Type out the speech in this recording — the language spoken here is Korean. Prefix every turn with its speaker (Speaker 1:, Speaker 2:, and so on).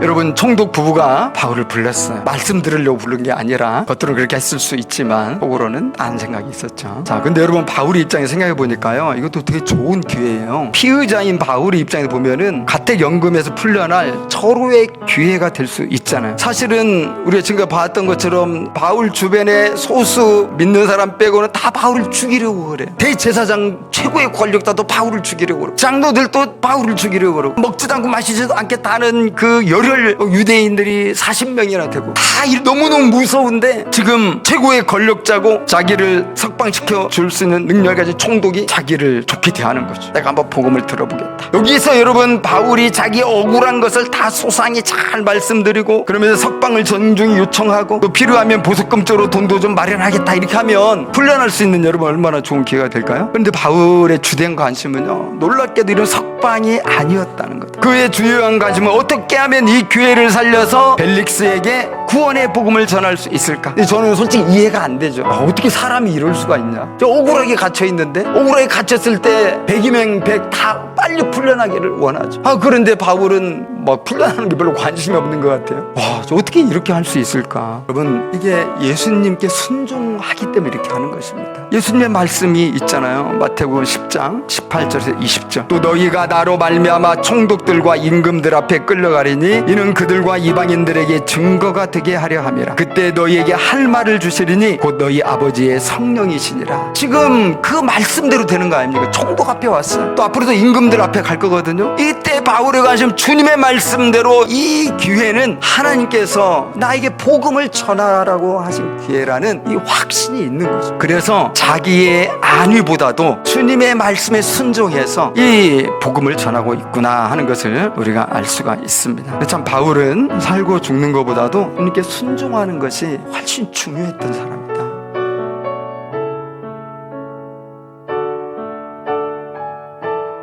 Speaker 1: 여러분 총독 부부가 바울을 불렀어요. 말씀 들으려고 부른 게 아니라 겉으로 그렇게 했을 수 있지만 속으로는 안 생각이 있었죠. 자, 근데 여러분 바울의 입장에 생각해 보니까요. 이것도 되게 좋은 기회예요. 피의자인 바울의 입장에서 보면은 가택 연금에서 풀려날 절호의 기회가 될 수 있잖아요. 사실은 우리가 지금 봤던 것처럼 바울 주변에 소수 믿는 사람 빼고는 다 바울을 죽이려고 그래. 대제사장 최고의 권력자도 바울을 죽이려고 그러고 장로들도 바울을 죽이려고 그러고 먹지도 않고 마시지도 않겠다는 그 열혈 유대인들이 40명이나 되고 다 이- 너무너무 무서운데 지금 최고의 권력자고 자기를 석 방시켜 줄 수 있는 능력을 가진 총독이 자기를 좋게 대하는 거죠. 내가 한번 복음을 들어보겠다. 여기서 여러분 바울이 자기 억울한 것을 다 소상히 잘 말씀드리고 그러면서 석방을 전중히 요청하고 또 필요하면 보석금쪽으로 돈도 좀 마련하겠다 이렇게 하면 풀려날 수 있는 여러분 얼마나 좋은 기회가 될까요? 그런데 바울의 주된 관심은요 놀랍게도 이런 석방이 아니었다는 것. 그의 주요한 관심은 어떻게 하면 이 기회를 살려서 벨릭스에게 구원의 복음을 전할 수 있을까? 저는 솔직히 이해가 안 되죠. 아, 어떻게 사람이 이럴 수가 있냐? 저 억울하게 갇혀 있는데 억울하게 갇혔을 때 백이명 백다 빨리 풀려나기를 원하죠. 아 그런데 바울은 뭐 풀려나는 게 별로 관심이 없는 것 같아요. 와, 저 어떻게 이렇게 할 수 있을까? 여러분 이게 예수님께 순종하기 때문에 이렇게 하는 것입니다. 예수님의 말씀이 있잖아요. 마태복음 10장 18절에서 20절. 또 너희가 나로 말미암아 총독들과 임금들 앞에 끌려가리니 이는 그들과 이방인들에게 증거가 되게 하려 함이라. 그때 너희에게 할 말을 주시리니 곧 너희 아버지의 성령이시니라. 지금 그 말씀대로 되는 거 아닙니까? 총독 앞에 왔어요. 또 앞으로도 임금들 앞에 갈 거거든요. 이때 바울의 관심 주님의 말씀대로 이 기회는 하나님께서 나에게 복음을 전하라고 하신 기회라는 이 확신이 있는 거죠. 그래서 자기의 안위보다도 주님의 말씀에 순종해서 이 복음을 전하고 있구나 하는 것을 우리가 알 수가 있습니다. 참 바울은 살고 죽는 것보다도 주님께 순종하는 것이 훨씬 중요했던 사람입니다.